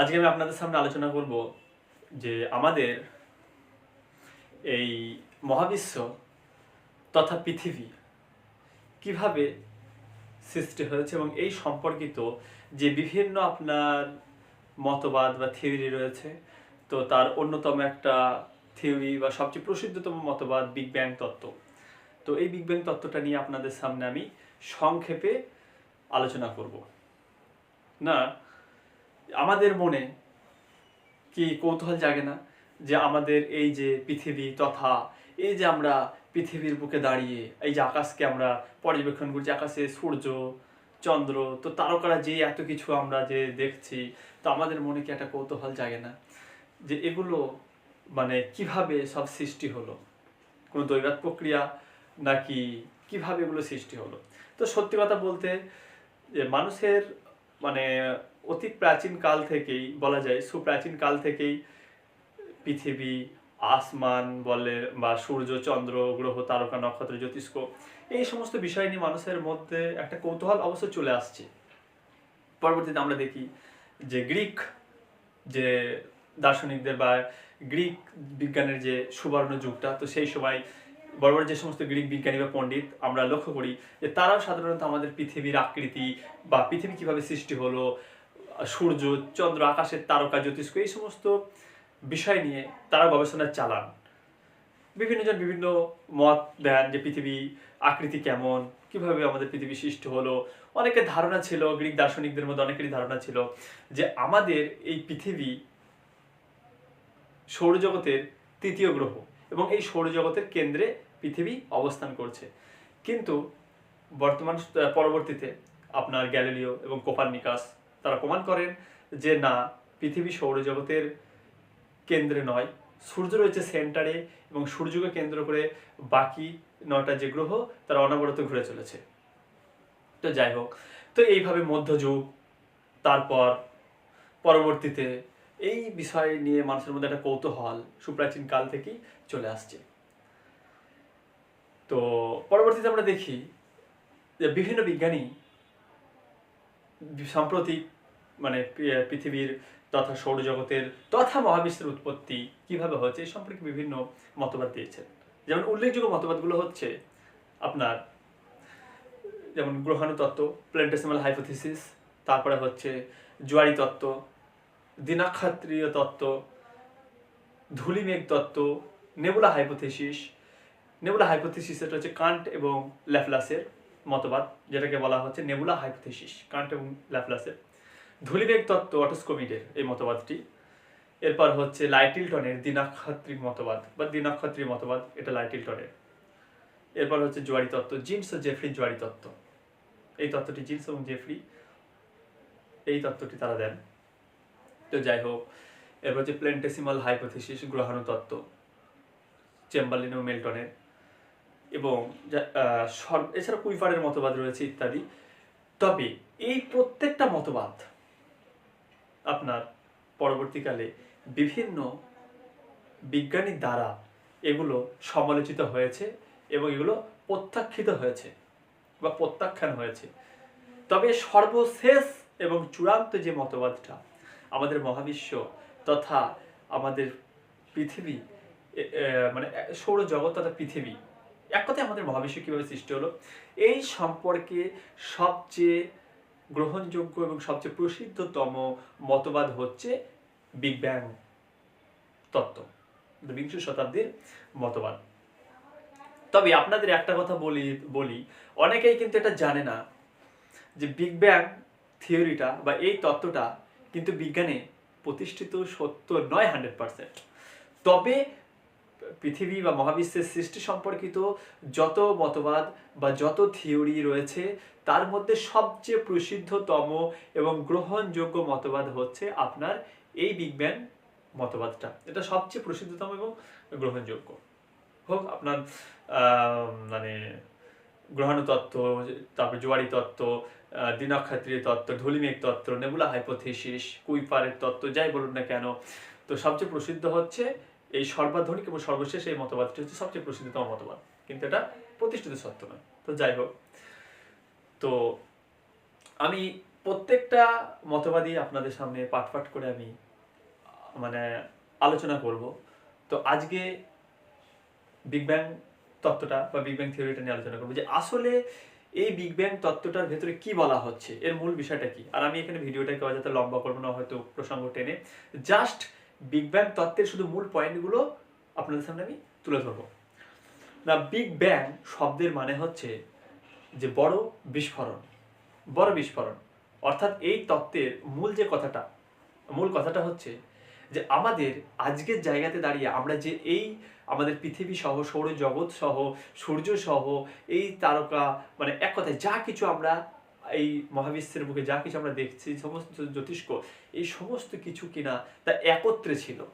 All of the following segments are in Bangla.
আজকে আমি আপনাদের সামনে আলোচনা করব যে আমাদের এই মহাবিশ্ব তথা পৃথিবী কীভাবে সৃষ্টি হয়েছে এবং এই সম্পর্কিত যে বিভিন্ন আপনার মতবাদ বা থিওরি রয়েছে, তো তার অন্যতম একটা থিওরি বা সবচেয়ে প্রসিদ্ধতম মতবাদ বিগ ব্যাং তত্ত্ব। তো এই বিগ ব্যাং তত্ত্বটা নিয়ে আপনাদের সামনে আমি সংক্ষেপে আলোচনা করব। না আমাদের মনে কি কৌতূহল জাগে না যে আমাদের এই যে পৃথিবী তথা এই যে আমরা পৃথিবীর বুকে দাঁড়িয়ে, এই যে আকাশকে আমরা পর্যবেক্ষণ করছি, আকাশে সূর্য, চন্দ্র, তো তারকারা যে এত কিছু আমরা যে দেখছি, তো আমাদের মনে কি একটা কৌতূহল জাগে না? যে এগুলো মানে কীভাবে সব সৃষ্টি হলো? কোনো দৈবাত প্রক্রিয়া নাকি কীভাবে এগুলো সৃষ্টি হলো? তো সত্যি কথা বলতে, যে মানুষের মানে অতি প্রাচীন কাল থেকেই বলা যায়, সুপ্রাচীন কাল থেকেই পৃথিবী আসমান বলে বা সূর্য, চন্দ্র, গ্রহ, তারকা, নক্ষত্র, জ্যোতিষ্ক, এই সমস্ত বিষয় নিয়ে মানুষের মধ্যে একটা কৌতূহল অবশ্য চলে আসছে। পরবর্তীতে আমরা দেখি যে গ্রিক যে দার্শনিকদের বা গ্রিক বিজ্ঞানের যে সুবর্ণ যুগটা, তো সেই সময় বড় বড় যে সমস্ত গ্রিক বিজ্ঞানী বা পণ্ডিত আমরা লক্ষ্য করি যে তারাও সাধারণত আমাদের পৃথিবীর আকৃতি বা পৃথিবী কীভাবে সৃষ্টি হলো সূর্য, চন্দ্র, আকাশের তারকা, জ্যোতিষ্ক, এই সমস্ত বিষয় নিয়ে তারা গবেষণা চালান। বিভিন্ন জন বিভিন্ন মত দেন যে পৃথিবী আকৃতি কেমন, কীভাবে আমাদের পৃথিবী সৃষ্টি হলো। অনেকের ধারণা ছিল, গ্রিক দার্শনিকদের মধ্যে অনেকেরই ধারণা ছিল যে আমাদের এই পৃথিবী সৌরজগতের তৃতীয় গ্রহ এবং এই সৌরজগতের কেন্দ্রে পৃথিবী অবস্থান করছে। কিন্তু বর্তমান, পরবর্তীতে আপনার গ্যালিলিও এবং কোপার্নিকাস তারা প্রমাণ করেন যে না, পৃথিবী সৌরজগতের কেন্দ্রে নয়। সূর্য রয়েছে সেন্টারে এবং সূর্যকে কেন্দ্র করে বাকি নয়টা যে গ্রহ, তারা অনবরত ঘুরে চলেছে। তো যাই হোক, তো এইভাবে মধ্যযুগ, তারপর পরবর্তীতে এই বিষয় নিয়ে মানুষের মধ্যে একটা কৌতূহল সুপ্রাচীন কাল থেকেই চলে আসছে। তো পরবর্তীতে আমরা দেখি যে বিভিন্ন বিজ্ঞানী সম্প্রতি মানে পৃথিবীর তথা সৌরজগতের তথা মহাবিশ্বের উৎপত্তি কীভাবে হয়েছে এই সম্পর্কে বিভিন্ন মতবাদ দিয়েছেন। যেমন উল্লেখযোগ্য মতবাদগুলো হচ্ছে আপনার, যেমন গ্রহাণু তত্ত্ব প্ল্যান্টেসিমাল হাইপোথিসিস, তারপরে হচ্ছে জুয়ারি তত্ত্ব দিনাক্ষাত্রীয় তত্ত্ব ধূলিমেঘ তত্ত্ব নেবুলা হাইপোথিসিস। নেবুলা হাইপোথিসিস এটা হচ্ছে কান্ট এবং ল্যাফলাসের মতবাদ, যেটাকে বলা হচ্ছে নেবুলা হাইপোথিসিস, কান্ট এবং ল্যাফলাসের ধূলিবেগ তত্ত্ব অটোস্কোমিডের এই মতবাদটি। এরপর হচ্ছে লাইটিলটনের দিনাক্ষাত্রিক মতবাদ বা দিনাক্ষাত্রিক মতবাদ, এটা লাইটিলটনের। এরপর হচ্ছে জোয়ারি তত্ত্ব, জিন্স ও জেফরি জোয়ারি তত্ত্ব। এই তত্ত্বটি জিন্স এবং জেফরি, এই তত্ত্বটি তারা দেন। তো যাই হোক, এরপর হচ্ছে প্লেন্টেসিমাল হাইপোথিসিস গ্রহাণু তত্ত্ব, চেম্বারলিন ও মেল্টনের। এবং এছাড়া কুইফারের মতবাদ রয়েছে ইত্যাদি। তবে এই প্রত্যেকটা মতবাদ আপনার পরবর্তীকালে বিভিন্ন বিজ্ঞানী দ্বারা এগুলো সমালোচিত হয়েছে এবং এগুলো প্রত্যাখ্যিত হয়েছে বা প্রত্যাখ্যান হয়েছে। তবে সর্বশেষ এবং চূড়ান্ত যে মতবাদটা আমাদের মহাবিশ্ব তথা আমাদের পৃথিবী মানে সৌরজগৎ তথা পৃথিবী, এক কথায় আমাদের মহাবিশ্ব কীভাবে সৃষ্টি হলো, এই সম্পর্কে সবচেয়ে গ্রহণযোগ্য এবং সবচেয়ে প্রসিদ্ধতম মতবাদ হচ্ছে বিগ ব্যাং তত্ত্ব বিংশ শতাব্দীর মতবাদ। তবে আপনাদের একটা কথা বলি বলি, অনেকেই কিন্তু এটা জানে না যে বিগ ব্যাং থিওরিটা বা এই তত্ত্বটা কিন্তু বিজ্ঞানে প্রতিষ্ঠিত সত্য নয় হান্ড্রেড পার্সেন্ট তবে পৃথিবী বা মহাবিশ্বের সৃষ্টি সম্পর্কিত যত মতবাদ বা যত থিওরি রয়েছে তার মধ্যে সবচেয়ে প্রসিদ্ধতম এবং গ্রহণযোগ্য মতবাদ হচ্ছে আপনার এই বিগ ব্যাং মতবাদটা। এটা সবচেয়ে প্রসিদ্ধতম এবং গ্রহণযোগ্য। হোক আপনার মানে গ্রহাণু তত্ত্ব তারপর জোয়ারি তত্ত্ব আহ, তত্ত্ব ধুলিমেঘ তত্ত্ব নেবুলা হাইপোথিসিস কুইপারের তত্ত্ব যাই বলুন না কেন তো সবচেয়ে প্রসিদ্ধ হচ্ছে এই সর্বাধুনিক এবং সর্বশেষ এই মতবাদটি হচ্ছে সবচেয়ে প্রসিদ্ধতম মতবাদ। কিন্তু এটা প্রতিষ্ঠিত সত্য নয়। তো যাই হোক, তো আমি প্রত্যেকটা মতবাদই আপনাদের সামনে পাট পাট করে আমি মানে আলোচনা করব। তো আজকে বিগ ব্যাং তত্ত্বটা বা বিগ ব্যাং থিওরিটা নিয়ে আলোচনা করব যে আসলে এই বিগ ব্যাং তত্ত্বটার ভেতরে কি বলা হচ্ছে? এর মূল বিষয়টা কি? আর আমি এখানে ভিডিওটাকে যাতে লম্বা করব না, হয়তো প্রসঙ্গ টেনে। জাস্ট বিগ ব্যাং তত্ত্বের শুধু মূল পয়েন্টগুলো আপনাদের সামনে আমি তুলে ধরবো। না বিগ ব্যাং শব্দের মানে হচ্ছে যে বড় বিস্ফোরণ বড় বিস্ফোরণ। অর্থাৎ এই তত্ত্বের মূল যে কথাটা, মূল কথাটা হচ্ছে যে আমাদের আজকের জায়গাতে দাঁড়িয়ে আমরা যে এই আমাদের পৃথিবী সহ, সৌরজগৎ সহ, সূর্য সহ, এই তারকা মানে এক কথায় যা কিছু আমরা এই মহাবিশ্বের বুকে যা কিছু আমরা দেখছি, সমস্ত জ্যোতিষ্ক, এই সমস্ত কিছু কিনা তা একত্রে ছিল।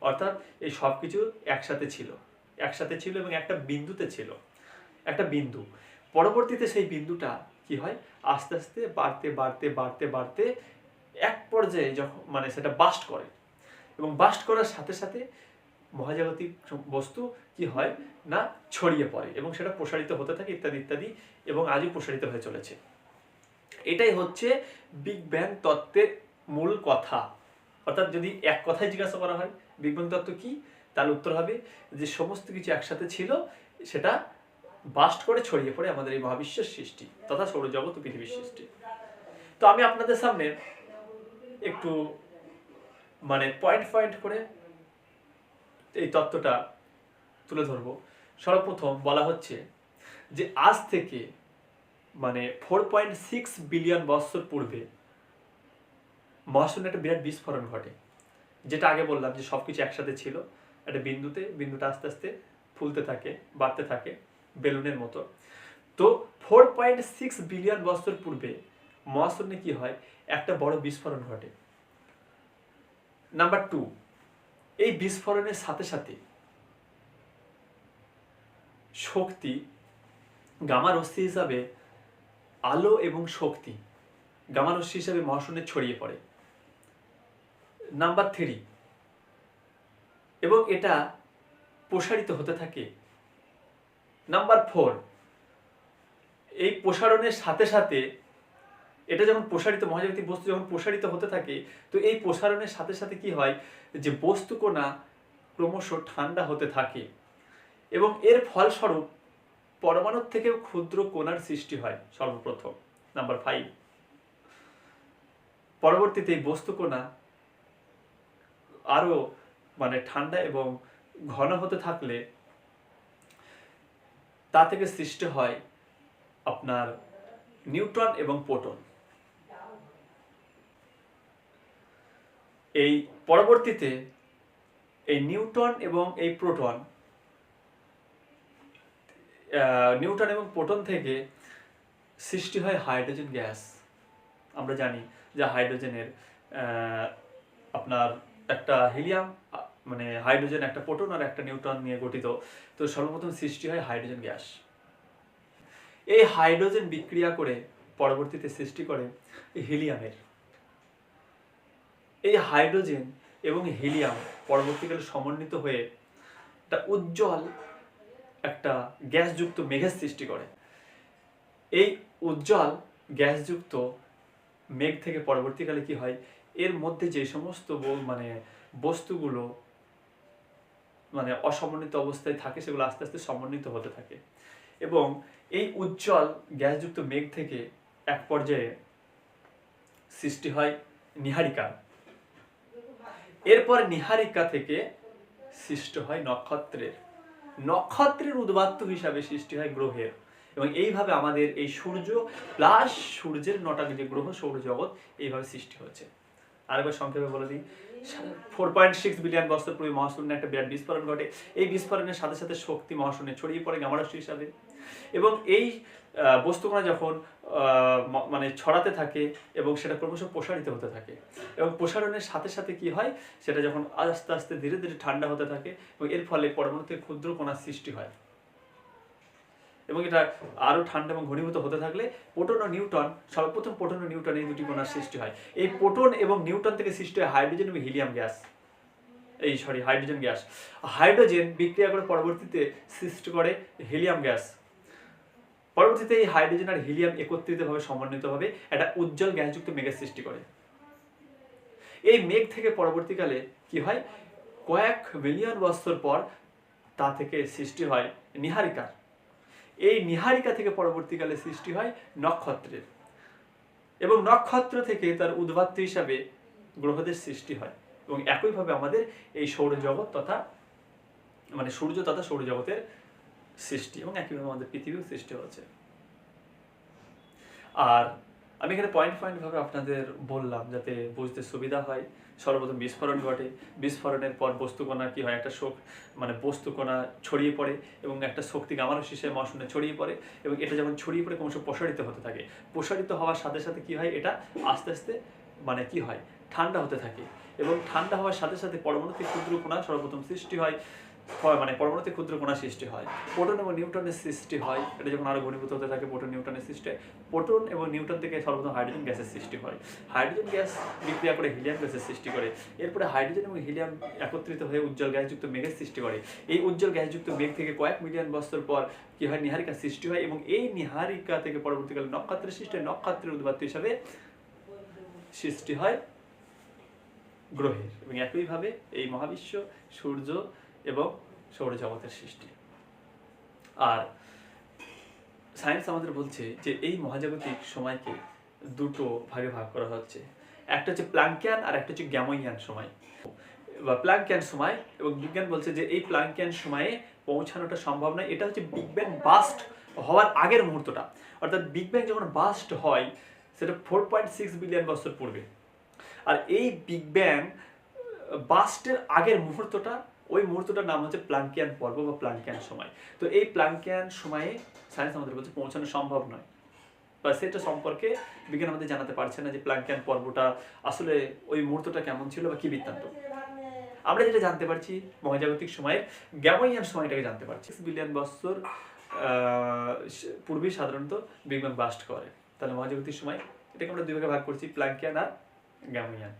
অর্থাৎ এই সব কিছু একসাথে ছিল। একসাথে ছিল এবং একটা বিন্দুতে ছিল। একটা বিন্দু। পরবর্তীতে সেই বিন্দুটা কি হয়? আস্তে আস্তে বাড়তে বাড়তে বাড়তে বাড়তে এক পর্যায়ে যখন মানে সেটা বাস্ট করে। এবং বাস্ট করার সাথে সাথে মহাজাগতিক বস্তু কি হয়? না, ছড়িয়ে পড়ে এবং সেটা প্রসারিত হতে থাকে ইত্যাদি ইত্যাদি এবং আজও প্রসারিত হয়ে চলেছে। এটাই হচ্ছে বিগ ব্যাং তত্ত্বের মূল কথা। অর্থাৎ যদি এক কথায় জিজ্ঞাসা করা হয় বিগ ব্যাং তত্ত্ব কি? তার উত্তর হবে যে সমস্ত কিছু একসাথে ছিল, সেটা বাস্ট করে ছড়িয়ে পড়ে আমাদের এই মহাবিশ্বের সৃষ্টি, তথা সৌরজগৎ পৃথিবীর সৃষ্টি। তো আমি আপনাদের সামনে একটু মানে পয়েন্ট পয়েন্ট করে এই তত্ত্বটা তুলে ধরবো। সর্বপ্রথম বলা হচ্ছে যে আজ থেকে মানে ফোর পয়েন্ট সিক্স বিলিয়ন বছর পূর্বে মহাশূন্য একটা বিরাট বিস্ফোরণ ঘটে। যেটা আগে বললাম যে সব কিছু একসাথে ছিল, একটা বিন্দুতে, বিন্দুটা আস্তে আস্তে ফুলতে থাকে, বাড়তে থাকে বেলুনের মতো। তো ফোর পয়েন্ট সিক্স বিলিয়ন বছর পূর্বে মহাশূন্যে কি হয়? একটা বড় বিস্ফোরণ ঘটে। নাম্বার টু এই বিস্ফোরণের সাথে সাথে শক্তি গামা রশ্মি হিসাবে আলো এবং শক্তি গামা রশ্মি হিসাবে মহাশূন্যে ছড়িয়ে পড়ে। নাম্বার থ্রি, এবং এটা প্রসারিত হতে থাকে। নাম্বার ফোর, এই প্রসারণের সাথে সাথে এটা যখন প্রসারিত, মহাজাগতিক বস্তু যখন প্রসারিত হতে থাকে, তো এই প্রসারণের সাথে সাথে কি হয় যে বস্তুকণা ক্রমশ ঠান্ডা হতে থাকে। এবং এর ফলস্বরূপ পরমাণুর থেকেও ক্ষুদ্র কণার সৃষ্টি হয় সর্বপ্রথম। নাম্বার ফাইভ পরবর্তীতে এই বস্তুকণা আরও মানে ঠান্ডা এবং ঘন হতে থাকলে তা থেকে সৃষ্টি হয় আপনার নিউট্রন এবং প্রোটন। এই পরবর্তীতে এই নিউটন এবং এই প্রোটন নিউটন এবং প্রোটন থেকে সৃষ্টি হয় হাইড্রোজেন গ্যাস। আমরা জানি যে হাইড্রোজেনের আপনার একটা হিলিয়াম মানে হাইড্রোজেন একটা প্রোটন আর একটা নিউট্রন নিয়ে গঠিত। তো সর্বপ্রথম সৃষ্টি হয় হাইড্রোজেন গ্যাস। এই হাইড্রোজেন বিক্রিয়া করে পরবর্তীতে সৃষ্টি করে হিলিয়ামের। এই হাইড্রোজেন এবং হিলিয়াম পরবর্তীকালে সমন্বিত হয়ে একটা উজ্জ্বল একটা গ্যাসযুক্ত মেঘের সৃষ্টি করে। এই উজ্জ্বল গ্যাসযুক্ত মেঘ থেকে পরবর্তীকালে কি হয়? এর মধ্যে যে সমস্ত মানে বস্তুগুলো মানে অসমন্বিত অবস্থায় থাকে, সেগুলো আস্তে আস্তে সমন্বিত হতে থাকে। এবং এই উজ্জ্বল গ্যাসযুক্ত মেঘ থেকে এক পর্যায়ে সৃষ্টি হয় নিহারিকা। এরপর নিহারিকা থেকে সৃষ্ট হয় নক্ষত্রের। নক্ষত্রের উদ্বাত্ত হিসাবে সৃষ্টি হয় গ্রহের। এবং এইভাবে আমাদের এই সূর্য প্লাস সূর্যের নটা যে গ্রহ সৌরজগৎ এইভাবে সৃষ্টি হচ্ছে আরেকবার সংক্ষেপে বলে দিই ফোর পয়েন্ট সিক্স বিলিয়ন বছর পূর্বে মহাশূন্যে একটা বিরাট বিস্ফোরণ ঘটে। এই বিস্ফোরণের সাথে সাথে শক্তি মহাশূন্যে ছড়িয়ে পড়ে, গামারাশি হিসাবে। এবং এই বস্তুকণা যখন মানে ছড়াতে থাকে এবং সেটা ক্রমশ প্রসারিত হতে থাকে। এবং প্রসারণের সাথে সাথে কি হয়? সেটা যখন আস্তে আস্তে ধীরে ধীরে ঠান্ডা হতে থাকে এবং এর ফলে পরমাণুতে ক্ষুদ্র কণার সৃষ্টি হয়। এবং এটা আরও ঠান্ডা এবং ঘনীভূত হতে থাকলে পোটন ও নিউটন, সর্বপ্রথম পোটন ও নিউটন এই দুটি কণার সৃষ্টি হয়। এই পোটন এবং নিউটন থেকে সৃষ্টি হয় হাইড্রোজেন এবং হিলিয়াম গ্যাস। এই, সরি, হাইড্রোজেন গ্যাস। হাইড্রোজেন বিক্রিয়া করে পরবর্তীতে সৃষ্টি করে হিলিয়াম গ্যাস। পরবর্তীতে এই হাইড্রোজেন আর হিলিয়াম একত্রিতভাবে সমন্বিতভাবে একটা উজ্জ্বল গ্যাসযুক্ত মেঘের সৃষ্টি করে। এই মেঘ থেকে পরবর্তীকালে কি হয়? কয়েক মিলিয়ন বছর পর তা থেকে সৃষ্টি হয় নিহারিকার এই নিহারিকা থেকে পরবর্তীকালে সৃষ্টি হয় নক্ষত্রের। এবং নক্ষত্র থেকে তার উদ্বাত্ত হিসাবে গ্রহদের সৃষ্টি হয়। এবং একইভাবে আমাদের এই সৌরজগৎ তথা মানে সূর্য তথা সৌরজগতের সৃষ্টি এবং একইভাবে আমাদের পৃথিবীও সৃষ্টি হচ্ছে আর আমি এখানে পয়েন্ট পয়েন্ট ভাবে আপনাদের বললাম যাতে বুঝতে সুবিধা হয়। সর্বপ্রথম বিস্ফোরণ ঘটে। বিস্ফোরণের পর বস্তুকণা কি হয়? একটা শোক মানে বস্তুকণা ছড়িয়ে পড়ে এবং একটা শক্তি গামানো শীষে মহাশূন্যে ছড়িয়ে পড়ে এবং এটা যখন ছড়িয়ে পড়ে ক্রমশ প্রসারিত হতে থাকে। প্রসারিত হওয়ার সাথে সাথে কি হয়? এটা আস্তে আস্তে মানে কি হয়? ঠান্ডা হতে থাকে এবং ঠান্ডা হওয়ার সাথে সাথে পরমাণুতে ক্ষুদ্র কণা সর্বপ্রথম সৃষ্টি হয়। মানে পরমাণুতে ক্ষুদ্র কণা সৃষ্টি হয়। প্রোটন এবং নিউটনের সৃষ্টি হয়, এটা যখন আরও ঘনীভূত হতে থাকে, প্রোটন নিউটনের সৃষ্টি প্রোটন এবং নিউটন থেকে সর্বপ্রথম হাইড্রোজেন গ্যাসের সৃষ্টি হয়। হাইড্রোজেন গ্যাস বিক্রিয়া করে হিলিয়াম গ্যাসের সৃষ্টি করে। এরপরে হাইড্রোজেন এবং হিলিয়াম একত্রিত হয়ে উজ্জ্বল গ্যাসযুক্ত মেঘের সৃষ্টি করে। এই উজ্জ্বল গ্যাসযুক্ত মেঘ থেকে কয়েক মিলিয়ন বছর পর কি হয়, নিহারিকা সৃষ্টি হয় এবং এই নিহারিকা থেকে পরবর্তীকালে নক্ষত্রের সৃষ্টি হয়। নক্ষত্রের উদ্বাত্ত হিসাবে সৃষ্টি হয় গ্রহের এবং একইভাবে এই মহাবিশ্ব, সূর্য এবং সৌরজগতের সৃষ্টি। আর সায়েন্স আমাদের বলছে যে এই মহাজাগতিক সময়কে দুটো ভাগে ভাগ করা হচ্ছে। একটা হচ্ছে প্লাঙ্কিয়ান আর একটা হচ্ছে গ্যামোইয়ান সময়। বা প্লাঙ্কিয়ান সময় এবং বিজ্ঞান বলছে যে এই প্লাঙ্কিয়ান সময়ে পৌঁছানোটা সম্ভব নয়। এটা হচ্ছে বিগ ব্যাং বাস্ট হওয়ার আগের মুহূর্তটা। অর্থাৎ বিগ ব্যাং যখন বাস্ট হয়, সেটা ফোর পয়েন্ট সিক্স বিলিয়ন বছর পূর্বে। আর এই বিগ ব্যাং বাস্টের আগের মুহূর্তটা ওই মুহূর্তটার নাম হচ্ছে প্লাঙ্কিয়ান পর্ব বা প্লাঙ্কিয়ান সময়। তো এই প্লাঙ্কিয়ান সময়ে সায়েন্স আমাদের বলছে পৌঁছানো সম্ভব নয়। বা সেটা সম্পর্কে বিজ্ঞান আমাদের জানাতে পারছে না যে প্লাঙ্কিয়ান পর্বটা আসলে ওই মুহূর্তটা কেমন ছিল বা কি বৃত্তান্ত। আমরা যেটা জানতে পারছি, মহাজাগতিক সময়ের গ্যামোইয়ান সময়টাকে জানতে পারছি। বিলিয়ন বছর পূর্বেই সাধারণত বিগ ব্যাং বাস্ট করে। তাহলে মহাজাগতিক সময় এটাকে আমরা দুই ভাগে ভাগ করছি, প্লাঙ্কিয়ান আর গ্যামোইয়ান।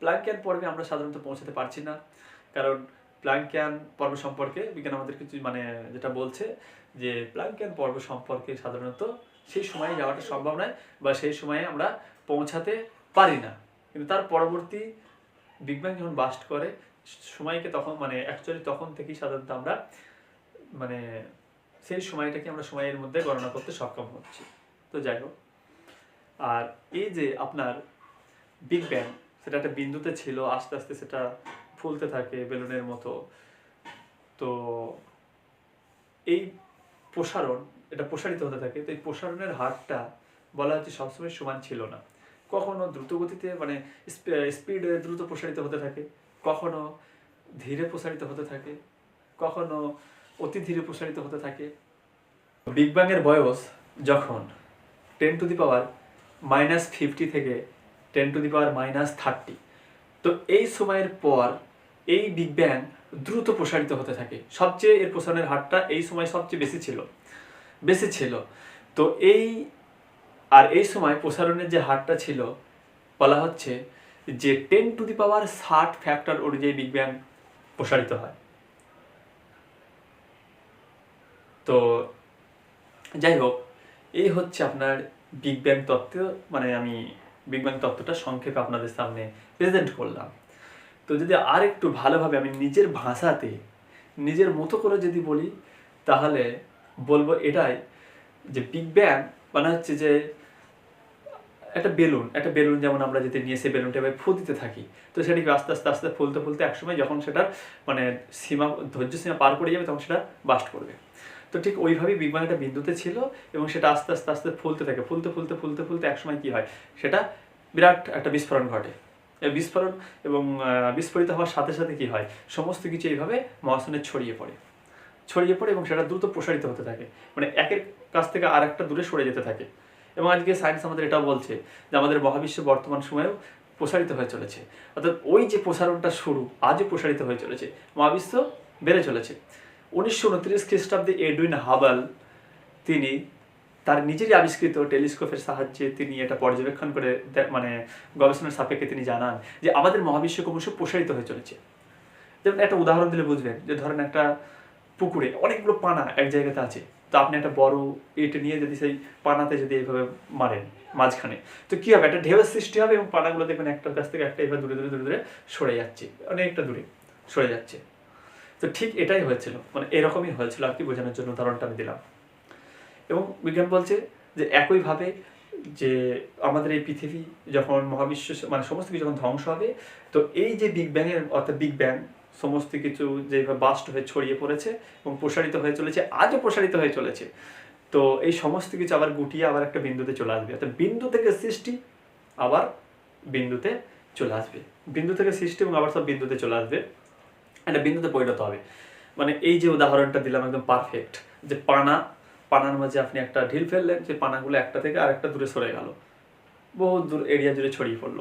প্লাঙ্কিয়ান পর্বে আমরা সাধারণত পৌঁছাতে পারছি না, কারণ প্লাঙ্কিয়ান পর্ব সম্পর্কে বিজ্ঞান আমাদের কিছু মানে যেটা বলছে যে প্লাঙ্কিয়ান পর্ব সম্পর্কে সাধারণত সেই সময়ে যাওয়াটা সম্ভব নয় বা সেই সময়ে আমরা পৌঁছাতে পারি না। কিন্তু তার পরবর্তী বিগ ব্যাং যখন বাস্ট করে, সময়কে তখন মানে অ্যাকচুয়ালি তখন থেকেই সাধারণত আমরা মানে সেই সময়টাকে আমরা সময়ের মধ্যে গণনা করতে সক্ষম হচ্ছি। তো যাই হোক, আর এই যে আপনার বিগ ব্যাং, সেটা একটা বিন্দুতে ছিল, আস্তে আস্তে সেটা ফুলতে থাকে বেলুনের মতো। তো এই প্রসারণ, এটা প্রসারিত হতে থাকে। তো এই প্রসারণের হারটা বলা হচ্ছে সবসময় সমান ছিল না। কখনো দ্রুত গতিতে মানে স্পিডে দ্রুত প্রসারিত হতে থাকে, কখনো ধীরে প্রসারিত হতে থাকে, কখনো অতি ধীরে প্রসারিত হতে থাকে। বিগ ব্যাংয়ের বয়স যখন ten to the power minus fifty থেকে ten to the power minus thirty তো এই সময়ের পর এই বিগ ব্যাং দ্রুত প্রসারিত হতে থাকে। সবচেয়ে এর প্রসারণের হারটা এই সময় সবচেয়ে বেশি ছিল। বেশি ছিল। তো এই আর এই সময় প্রসারণের যে হারটা ছিল, বলা হচ্ছে যে টেন টু দি পাওয়ার ষাট ফ্যাক্টর অনুযায়ী বিগ ব্যাং প্রসারিত হয়। তো যাই হোক, এই হচ্ছে আপনার বিগ ব্যাং তত্ত্ব। মানে আমি বিগ ব্যাং তত্ত্বটা সংক্ষেপে আপনাদের সামনে প্রেজেন্ট করলাম। তো যদি আর একটু ভালোভাবে আমি নিজের ভাষাতে, নিজের মতো করে যদি বলি, তাহলে বলব এটাই যে বিগ ব্যাং মানে হচ্ছে যে একটা বেলুন একটা বেলুন যেমন আমরা যদি নিয়ে সেই বেলুনটা এভাবে ফু দিতে থাকি। তো সেটাকে আস্তে আস্তে আস্তে ফুলতে ফুলতে একসময় যখন সেটার মানে সীমা, ধৈর্য সীমা পার করে যাবে তখন সেটা বাস্ট করবে। তো ঠিক ওইভাবেই বিগ ব্যাং একটা বিন্দুতে ছিল এবং সেটা আস্তে আস্তে আস্তে ফুলতে থাকে। ফুলতে ফুলতে ফুলতে ফুলতে একসময় কী হয়? সেটা বিরাট একটা বিস্ফোরণ ঘটে। বিস্ফোরণ এবং বিস্ফোরিত হওয়ার সাথে সাথে কি হয়? সমস্ত কিছু এইভাবে মহাশূন্যে ছড়িয়ে পড়ে। ছড়িয়ে পড়ে এবং সেটা দ্রুত প্রসারিত হতে থাকে। মানে একের কাছ থেকে আর একটা দূরে সরে যেতে থাকে। এবং আজকে সায়েন্স আমাদের এটাও বলছে যে আমাদের মহাবিশ্ব বর্তমান সময়েও প্রসারিত হয়ে চলেছে। অর্থাৎ ওই যে প্রসারণটা শুরু, আজও প্রসারিত হয়ে চলেছে। মহাবিশ্ব বেড়ে চলেছে। উনিশশো উনত্রিশ খ্রিস্টাব্দে এডুইন হাবাল তিনি তার নিজেরই আবিষ্কৃত টেলিস্কোপের সাহায্যে তিনি এটা পর্যবেক্ষণ করে মানে গবেষণার সাপেক্ষে তিনি জানান যে আমাদের মহাবিশ্ব ক্রমশ প্রসারিত হয়ে চলেছে। যেমন একটা উদাহরণ দিলে বুঝবেন যে ধরেন একটা পুকুরে অনেকগুলো পানা এক জায়গাতে আছে। তো আপনি একটা বড় এটা নিয়ে যদি সেই পানাতে যদি এইভাবে মারেন মাঝখানে, তো কি হবে? একটা ঢেউয়ের সৃষ্টি হবে এবং পানাগুলো দেখবেন একটার কাছ থেকে একটা এভাবে দূরে দূরে দূরে দূরে সরে যাচ্ছে। অনেকটা দূরে সরে যাচ্ছে। তো ঠিক এটাই হয়েছিল। মানে এরকমই হয়েছিল আর কি বোঝানোর জন্য উদাহরণটা আমি দিলাম। এবং বিজ্ঞান বলছে যে একইভাবে যে আমাদের এই পৃথিবী যখন মহাবিশ্ব মানে সমস্ত কিছু যখন ধ্বংস হবে, তো এই যে বিগ ব্যাংয়ের অর্থাৎ বিগ ব্যাং সমস্ত কিছু যেভাবে বাস্ট হয়ে ছড়িয়ে পড়েছে এবং প্রসারিত হয়ে চলেছে, আজও প্রসারিত হয়ে চলেছে, তো এই সমস্ত কিছু আবার গুটিয়ে আবার একটা বিন্দুতে চলে আসবে। অর্থাৎ বিন্দু থেকে সৃষ্টি আবার বিন্দুতে চলে আসবে। বিন্দু থেকে সৃষ্টি এবং আবার সব বিন্দুতে চলে আসবে। একটা বিন্দুতে পরিণত হবে। মানে এই যে উদাহরণটা দিলাম একদম পারফেক্ট যে পানা পানার মাঝে আপনি একটা ঢিল ফেললেন, সেই পানাগুলো একটা থেকে আরেকটা দূরে সরে গেল। বহু দূর, এরিয়া জুড়ে ছড়িয়ে পড়ল।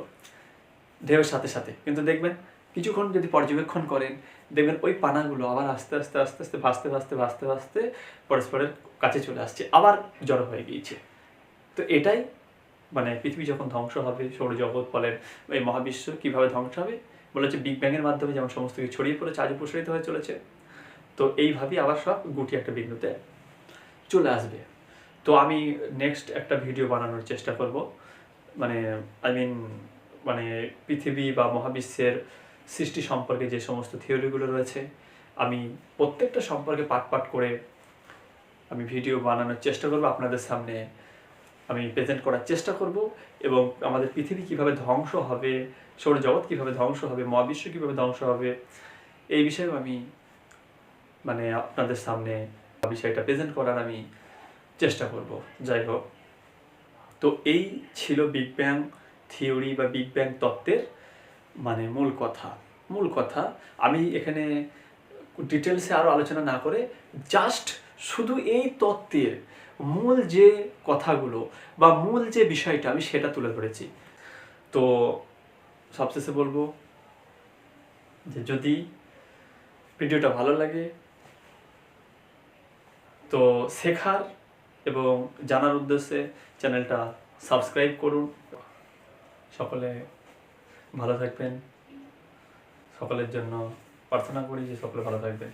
ঢেউয়ের সাথে সাথে। কিন্তু দেখবেন, কিছুক্ষণ যদি পর্যবেক্ষণ করেন, দেখবেন ওই পানাগুলো আবার আস্তে আস্তে আস্তে আস্তে, ভাসতে ভাসতে ভাসতে ভাসতে পরস্পরের কাছে চলে আসছে, আবার জড়ো হয়ে গিয়েছে। তো এটাই মানে পৃথিবী যখন ধ্বংস হবে, সৌরজগৎ বলেন, এই মহাবিশ্ব কীভাবে ধ্বংস হবে, বলে হচ্ছে বিগ ব্যাংয়ের মাধ্যমে যেমন সমস্ত কিছু ছড়িয়ে পড়েছে, আজও প্রসারিত হয়ে চলেছে। তো এইভাবেই আবার সব গুটি একটা বিন্দুতে চলে আসবে। তো আমি নেক্সট একটা ভিডিও বানানোর চেষ্টা করব। মানে আই মিন মানে পৃথিবী বা মহাবিশ্বের সৃষ্টি সম্পর্কে যে সমস্ত থিওরিগুলো রয়েছে, আমি প্রত্যেকটা সম্পর্কে পাট পাট করে আমি ভিডিও বানানোর চেষ্টা করব। আপনাদের সামনে আমি প্রেজেন্ট করার চেষ্টা করব এবং আমাদের পৃথিবী কীভাবে ধ্বংস হবে, সৌরজগৎ কীভাবে ধ্বংস হবে, মহাবিশ্ব কীভাবে ধ্বংস হবে, এই বিষয়েও আমি মানে আপনাদের সামনে বিষয়টা প্রেজেন্ট করার আমি চেষ্টা করব। যাই হোক, তো এই ছিল বিগ ব্যাং থিওরি বা বিগ ব্যাং তত্ত্বের মানে মূল কথা। মূল কথা, আমি এখানে ডিটেলসে আরও আলোচনা না করে জাস্ট শুধু এই তত্ত্বের মূল যে কথাগুলো বা মূল যে বিষয়টা আমি সেটা তুলে ধরেছি। তো সবশেষে বলব যে যদি ভিডিওটা ভালো লাগে তো শেখার এবং জানার উদ্দেশ্যে চ্যানেলটা সাবস্ক্রাইব করুন। সকলে ভালো থাকবেন। সকলের জন্য প্রার্থনা করি যে সকলে ভালো থাকবেন।